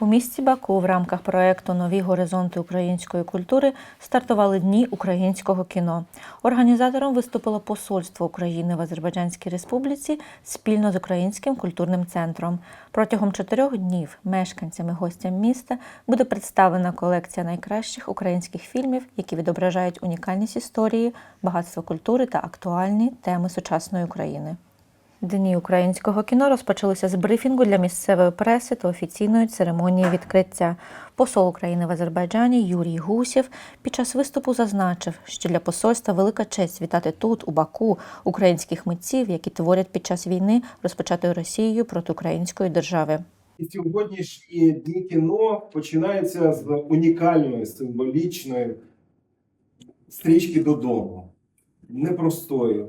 У місті Баку в рамках проекту Нові горизонти української культури стартували дні українського кіно. Організатором виступило Посольство України в Азербайджанській Республіці спільно з Українським культурним центром. Протягом чотирьох днів мешканцям і гостям міста буде представлена колекція найкращих українських фільмів, які відображають унікальність історії, багатство культури та актуальні теми сучасної України. Дні українського кіно розпочалися з брифінгу для місцевої преси та офіційної церемонії відкриття. Посол України в Азербайджані Юрій Гусєв під час виступу зазначив, що для посольства велика честь вітати тут, у Баку, українських митців, які творять під час війни, розпочатої Росією проти української держави. Сьогоднішні дні кіно починаються з унікальної символічної стрічки додому, непростої,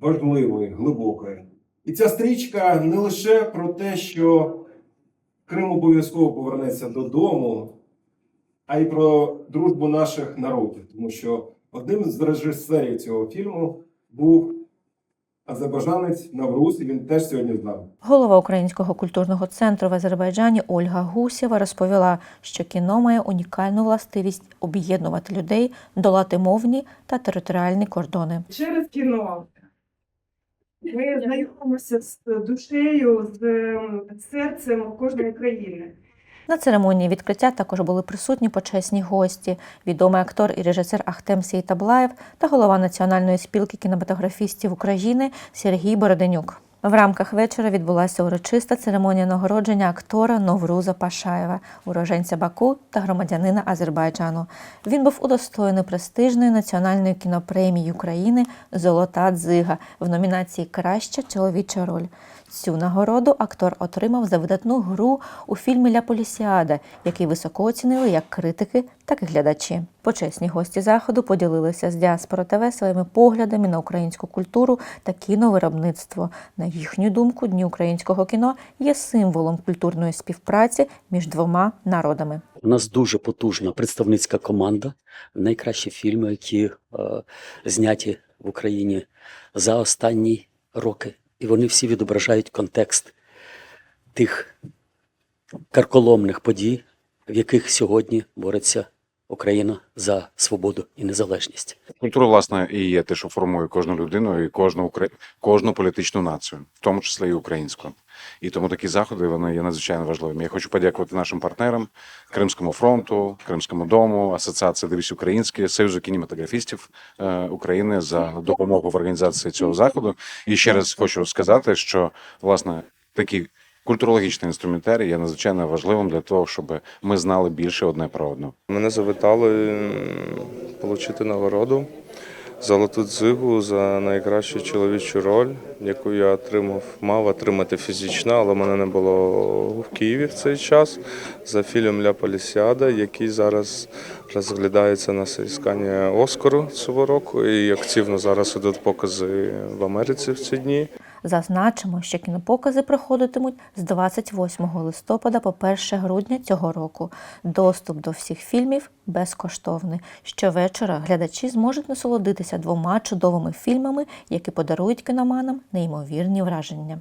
важливої, глибокої. І ця стрічка не лише про те, що Крим обов'язково повернеться додому, а й про дружбу наших народів. Тому що одним з режисерів цього фільму був азербайджанець Навруз, і він теж сьогодні з нами. Голова Українського культурного центру в Азербайджані Ольга Гусєва розповіла, що кіно має унікальну властивість об'єднувати людей, долати мовні та територіальні кордони. через кіно. Ми знайомимося з душею, з ем, серцем кожної країни. На церемонії відкриття також були присутні почесні гості, відомий актор і режисер Ахтем Сейтаблаєв та голова Національної спілки кінематографістів України Сергій Бороденюк. В рамках вечора відбулася урочиста церемонія нагородження актора Новруза Пашаєва, уроженця Баку та громадянина Азербайджану. Він був удостоєний престижної національної кінопремії України Золота дзига в номінації Краща чоловіча роль. Цю нагороду актор отримав за видатну гру у фільмі Ля Полісіада, який високо оцінили як критики, так і глядачі. Почесні гості заходу поділилися з Діаспора ТВ своїми поглядами на українську культуру та кіновиробництво. На їхню думку, дні українського кіно є символом культурної співпраці між двома народами. У нас дуже потужна представницька команда. Найкращі фільми, які е, зняті в Україні за останні роки. І вони всі відображають контекст тих карколомних подій, в яких сьогодні бореться Україна за свободу і незалежність. Культура, власне, і є те, що формує кожну людину і кожну укра- кожну політичну націю, в тому числі і українську. І тому такі заходи вони є надзвичайно важливими. Я хочу подякувати нашим партнерам Кримському фронту, Кримському дому, Асоціації Дивись Українське, Союзу кінематографістів е, України за допомогу в організації цього заходу. І ще раз хочу сказати, що власне такі культурологічний інструментарій є надзвичайно важливим для того, щоб ми знали більше одне про одного. Мене завітали отримати нагороду Золоту дзигу за найкращу чоловічу роль, яку я отримав, мав отримати фізично, але мене не було в Києві в цей час. За фільм Ля Полісіада, який зараз розглядається на соісканні Оскару цього року. І активно зараз ідуть покази в Америці в ці дні. Зазначимо, що кінопокази проходитимуть з 28 листопада по 1 грудня цього року. Доступ до всіх фільмів безкоштовний. Щовечора глядачі зможуть насолодитися двома чудовими фільмами, які подарують кіноманам неймовірні враження.